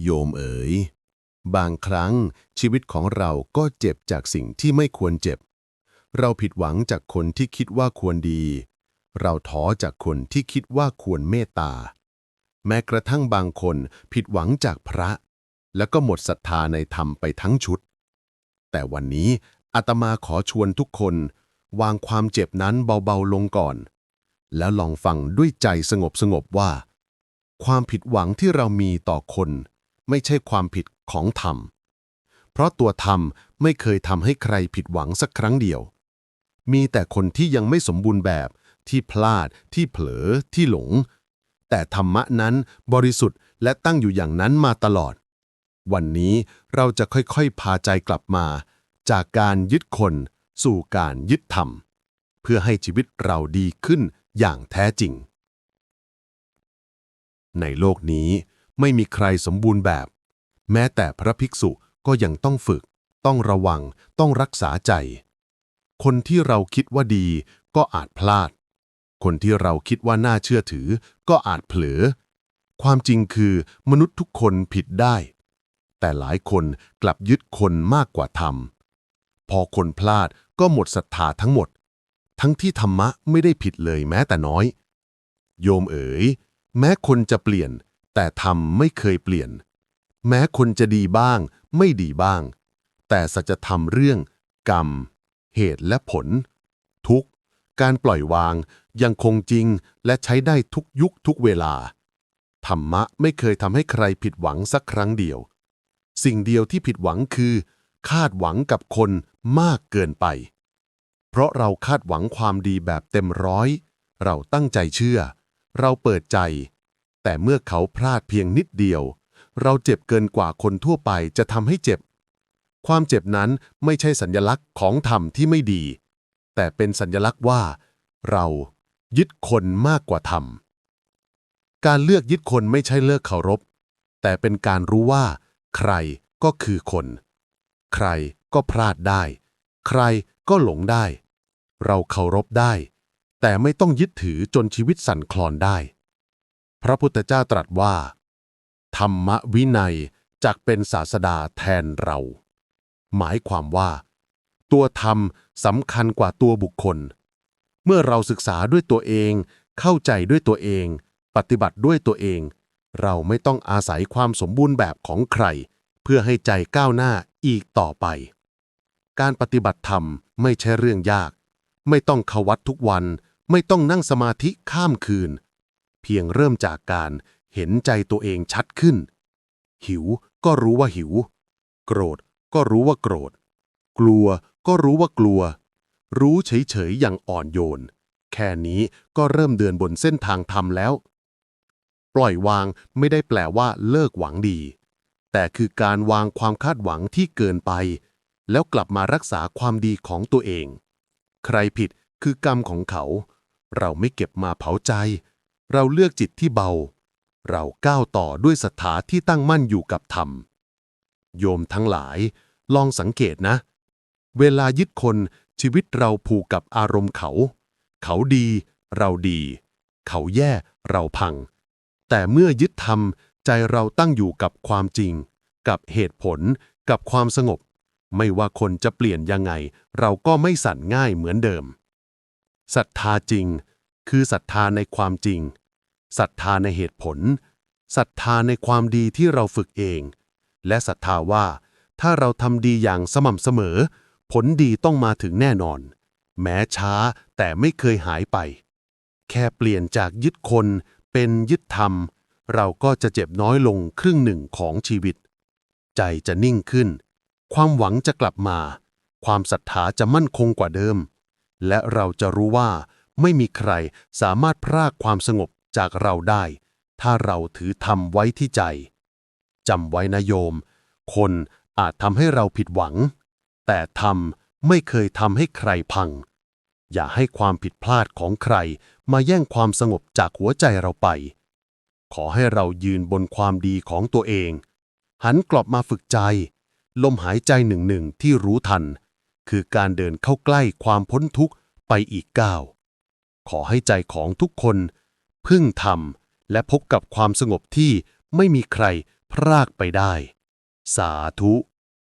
โยมเอ๋ย บางครั้งชีวิตของเราก็เจ็บจากสิ่งที่ไม่ควรเจ็บ เราผิดหวังจากคนที่คิดว่าควรดี เราท้อจากคนที่คิดว่าควรเมตตา แม้กระทั่งบางคนผิดหวังจากพระ แล้วก็หมดศรัทธาในธรรมไปทั้งชุด แต่วันนี้อาตมาขอชวนทุกคน วางความเจ็บนั้นเบาๆลงก่อน แล้วลองฟังด้วยใจสงบๆว่า ความผิดหวังที่เรามีต่อคน ไม่ใช่ความผิดของธรรม เพราะตัวธรรมไม่เคยทำให้ใครผิดหวังสักครั้งเดียว มีแต่คนที่ยังไม่สมบูรณ์แบบ ที่พลาด ที่เผลอ ที่หลง แต่ธรรมะนั้นบริสุทธิ์และตั้งอยู่อย่างนั้นมาตลอด วันนี้เราจะค่อยๆ พาใจกลับมา จากการยึดคนสู่การยึดธรรม เพื่อให้ชีวิตเราดีขึ้นอย่างแท้จริง ในโลกนี้ ไม่มีใครสมบูรณ์แบบ แม้แต่พระภิกษุก็ยังต้องฝึก ต้องระวัง ต้องรักษาใจ คนที่เราคิดว่าดีก็อาจพลาด คนที่เราคิดว่าน่าเชื่อถือ ก็อาจเผลอ ความจริงคือมนุษย์ทุกคนผิดได้ แต่หลายคนกลับยึดคนมากกว่าธรรม พอคนพลาดก็หมดศรัทธาทั้งหมด ทั้งที่ธรรมะไม่ได้ผิดเลยแม้แต่น้อย โยมเอ๋ย แม้คนจะเปลี่ยน แต่ธรรมไม่เคยเปลี่ยน แม้คนจะดีบ้าง ไม่ดีบ้าง แต่สัจธรรมเรื่อง กรรม เหตุและผล ทุกการปล่อยวางยังคงจริงและใช้ได้ทุกยุคทุกเวลา ธรรมะไม่เคยทำให้ใครผิดหวังสักครั้งเดียว สิ่งเดียวที่ผิดหวังคือ คาดหวังกับคนมากเกินไป เพราะเราคาดหวังความดีแบบเต็มร้อย เราตั้งใจเชื่อ เราเปิดใจ แต่เมื่อเขาพลาดเพียงนิดเดียว เราเจ็บเกินกว่าคนทั่วไปจะทำให้เจ็บ ความเจ็บนั้นไม่ใช่สัญลักษณ์ของธรรมที่ไม่ดี แต่เป็นสัญลักษณ์ว่า เรายึดคนมากกว่าธรรม การเลือกยึดคนไม่ใช่เลิกเคารพ แต่เป็นการรู้ว่า ใครก็คือคน ใครก็พลาดได้ ใครก็หลงได้ เราเคารพได้ แต่ไม่ต้องยึดถือจนชีวิตสั่นคลอนได้ พระพุทธเจ้าตรัสว่า ธรรมวินัยจักเป็นศาสดาแทนเรา หมายความว่า ตัวธรรมสำคัญกว่าตัวบุคคล เมื่อเราศึกษาด้วยตัวเอง เข้าใจด้วยตัวเอง ปฏิบัติด้วยตัวเอง เราไม่ต้องอาศัยความสมบูรณ์แบบของใคร เพื่อให้ใจก้าวหน้าอีกต่อไป การปฏิบัติธรรมไม่ใช่เรื่องยาก ไม่ต้องเขวัดทุกวัน ไม่ต้องนั่งสมาธิข้ามคืน เพียงเริ่มจากการเห็นใจตัวเองชัดขึ้น หิวก็รู้ว่าหิว โกรธก็รู้ว่าโกรธ กลัวก็รู้ว่ากลัว รู้เฉยๆอย่างอ่อนโยน แค่นี้ก็เริ่มเดินบนเส้นทางธรรมแล้ว ปล่อยวางไม่ได้แปลว่าเลิกหวังดี แต่คือการวางความคาดหวังที่เกินไป แล้วกลับมารักษาความดีของตัวเอง ใครผิดคือกรรมของเขา เราไม่เก็บมาเผาใจ เราเลือกจิตที่เบา เราก้าวต่อด้วยศรัทธาที่ตั้งมั่นอยู่กับธรรม โยมทั้งหลาย ลองสังเกตนะ เวลายึดคนชีวิตเราผูกกับอารมณ์เขา เขาดี เราดี เขาแย่เราพัง แต่เมื่อยึดธรรมใจเราตั้งอยู่กับความจริง กับเหตุผล กับความสงบ ไม่ว่าคนจะเปลี่ยนยังไง เราก็ไม่สั่นง่ายเหมือนเดิมศรัทธาจริง คือศรัทธาในความจริง ศรัทธาในเหตุผลศรัทธาในความดีที่เราฝึกเอง และศรัทธาว่า ถ้าเราทำดีอย่างสม่ำเสมอ ผลดีต้องมาถึงแน่นอน แม้ช้าแต่ไม่เคยหายไป แค่เปลี่ยนจากยึดคนเป็นยึดธรรม เราก็จะเจ็บน้อยลงครึ่งหนึ่งของชีวิต ใจจะนิ่งขึ้น ความหวังจะกลับมา ความศรัทธาจะมั่นคงกว่าเดิม และเราจะรู้ว่าไม่มีใครสามารถพรากความสงบ จากเราได้ ถ้าเราถือธรรมไว้ที่ใจจำไว้นะโยม คนอาจทำให้เราผิดหวัง แต่ธรรมไม่เคยทำให้ใครพัง อย่าให้ความผิดพลาดของใครมาแย่งความสงบจากหัวใจเราไป ขอให้เรายืนบนความดีของตัวเอง หันกลับมาฝึกใจ ลมหายใจหนึ่งหนึ่งที่รู้ทัน คือการเดินเข้าใกล้ความพ้นทุกข์ไปอีกก้าว ขอให้ใจของทุกคน พึ่งธรรม และพบกับความสงบที่ไม่มีใครพรากไปได้ สาธุ